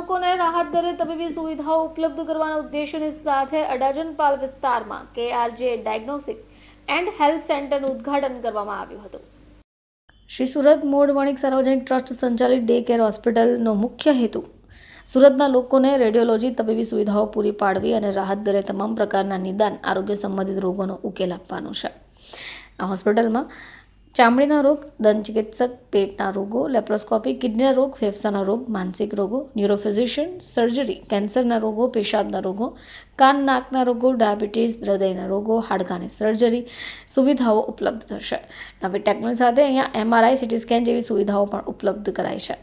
લોકોને રાહત દરે તબીબી સુવિધાઓ ઉપલબ્ધ કરવાના ઉદ્દેશ્યની સાથે અડાજનપાલ વિસ્તારમાં કેઆરજે ડાયગ્નોસ્ટિક એન્ડ હેલ્થ સેન્ટરનું ઉદ્ઘાટન કરવામાં આવ્યું હતું. શ્રી સુરત મોડ વણિક સાર્વજનિક ટ્રસ્ટ સંચાલિત ડે કેર હોસ્પિટલનો મુખ્ય હેતુ સુરતના લોકોને રેડિયોલોજી તબીબી સુવિધાઓ પૂરી પાડવી અને રાહત દરે તમામ પ્રકારના નિદાન આરોગ્ય સંબંધિત રોગોનો ઉકેલ આપવાનો છે. આ હોસ્પિટલમાં ચામડીના રોગ દંત ચિકિત્સક પેટના રોગો લેપ્રોસ્કોપી કિડનીના રોગ, ફેફસાના રોગ, માનસિક રોગો, ન્યુરોફિઝિશિયન, સર્જરી, કેન્સરના રોગો, પેશાબના રોગો, કાન, નાકના રોગો, ડાયાબિટીસ, હૃદયના રોગો, હાડકાની સર્જરી સુવિધાઓ ઉપલબ્ધ થશે. નવી ટેકનોલોજી સાથે અહીંયા એમઆરઆઈ સીટી સ્કેન જેવી સુવિધાઓ પણ ઉપલબ્ધ કરાઈ છે.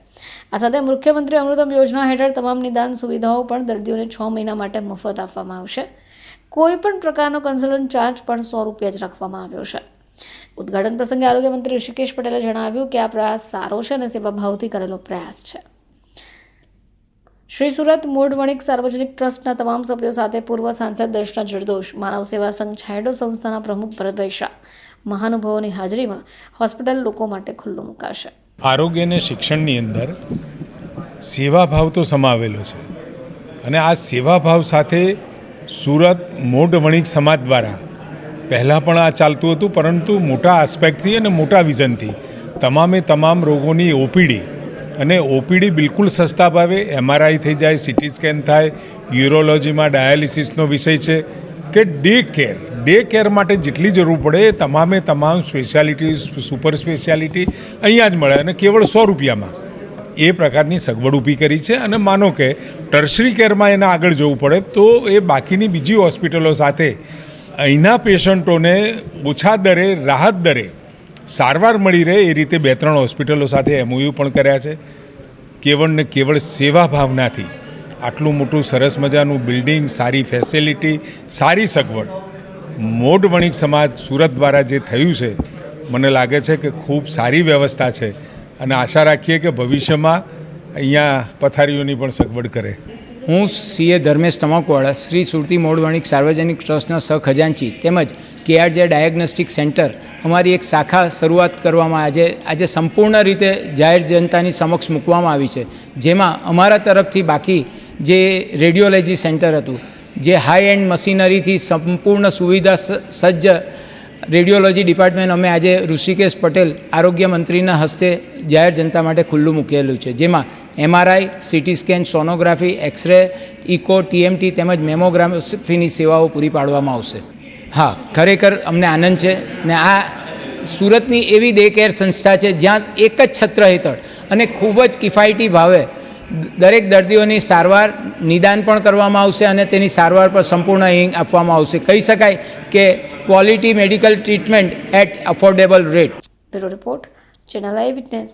આ સાથે મુખ્યમંત્રી અમૃતમ યોજના હેઠળ તમામ નિદાન સુવિધાઓ પણ દર્દીઓને છ મહિના માટે મફત આપવામાં આવશે. કોઈપણ પ્રકારનો કન્સલ્ટન્ટ ચાર્જ પણ સો રૂપિયા જ રાખવામાં આવ્યો છે. ઉદ્ઘાટન પ્રસંગે આરોગ્ય મંત્રી ઋષિકેશ પટેલે જણાવ્યું કે આ પ્રયાસ સારો છે અને સેવાભાવથી કરેલો પ્રયાસ છે. શ્રી સુરત મૂળ વણિક સાર્વજનિક ટ્રસ્ટના તમામ સભ્યો સાથે પૂર્વ સાંસદ દર્શના જરદોશ, માનવ સેવા સંઘ છાંયડો સંસ્થાના પ્રમુખ ભરતભાઈ શાહ, મહાનુભાવોની હાજરીમાં હોસ્પિટલ લોકો માટે ખુલ્લું મુકાશે. આરોગ્ય અને શિક્ષણની અંદર સેવાભાવ તો સમાવેલો છે અને આ સેવાભાવ સાથે સુરત મોઢ વણિક સમાજ દ્વારા પહેલાં પણ આ ચાલતું હતું, પરંતુ મોટા આસ્પેક્ટથી અને મોટા વિઝનથી તમામે તમામ રોગોની ઓપીડી. અને ઓપીડી બિલકુલ સસ્તા ભાવે એમઆરઆઈ થઈ જાય સિટી સ્કેન થાય યુરોલોજીમાં ડાયાલિસિસનો વિષય છે. કે ડે કેર ડે કેર માટે જેટલી જરૂર પડે, એ તમામે તમામ સ્પેશિયાલિટી સુપર સ્પેશિયાલિટી અહીંયા જ મળે અને કેવળ સો રૂપિયામાં. એ પ્રકારની સગવડ ઊભી કરી છે અને માનો કે ટર્શરી કેરમાં એને આગળ જવું પડે, તો એ બાકીની બીજી હોસ્પિટલો સાથે અહીંના પેશન્ટોને ઓછા દરે, રાહત દરે સારવાર મળી રહે એ રીતે બે ત્રણ હોસ્પિટલો સાથે એમઓયુ પણ કર્યા છે. કેવળ ને કેવળ સેવા ભાવનાથી આટલું મોટું સરસ મજાનું બિલ્ડિંગ, સારી ફેસિલિટી, સારી સગવડ, મોઢ વણિક સમાજ સુરત દ્વારા જે થયું છે, મને લાગે છે કે ખૂબ સારી વ્યવસ્થા છે અને આશા રાખીએ કે ભવિષ્યમાં અહીંયા પથારીઓની પણ સગવડ કરે. હું સીએ ધર્મેશ તમાકવાળા, શ્રી સુરતી મોડવાણિક સાર્વજનિક ટ્રસ્ટના સહખજાનચી તેમજ કેઆરજે ડાયગ્નોસ્ટિક સેન્ટર, અમારી એક શાખા શરૂઆત કરવામાં આજે આજે સંપૂર્ણ રીતે જાહેર જનતાની સમક્ષ મૂકવામાં આવી છે, જેમાં અમારા તરફથી બાકી જે રેડિયોલોજી સેન્ટર હતું, જે હાઈ એન્ડ મશીનરીથી સંપૂર્ણ સુવિધા સજ્જ રેડિયોલોજી ડિપાર્ટમેન્ટ અમે આજે ઋષિકેશ પટેલ આરોગ્ય મંત્રીના હસ્તે જાહેર જનતા માટે ખુલ્લું મૂકેલું છે. જેમાં MRI, CT scan, sonography, x-ray, echo, TMT તેમજ મેમોગ્રાફીની સેવાઓ પૂરી પાડવામાં આવશે. હા, ખરેખર અમને આનંદ છે ને આ સુરતની એવી ડે કેર સંસ્થા છે જ્યાં એક જ છત્ર હેઠળ અને ખૂબ જ કિફાયતી ભાવે દરેક દર્દીઓની સારવાર નિદાન પણ કરવામાં આવશે અને તેની સારવાર પર સંપૂર્ણ અહીં આપવામાં આવશે. કહી શકાય કે quality medical treatment at affordable rate bureau report, channel eye witness.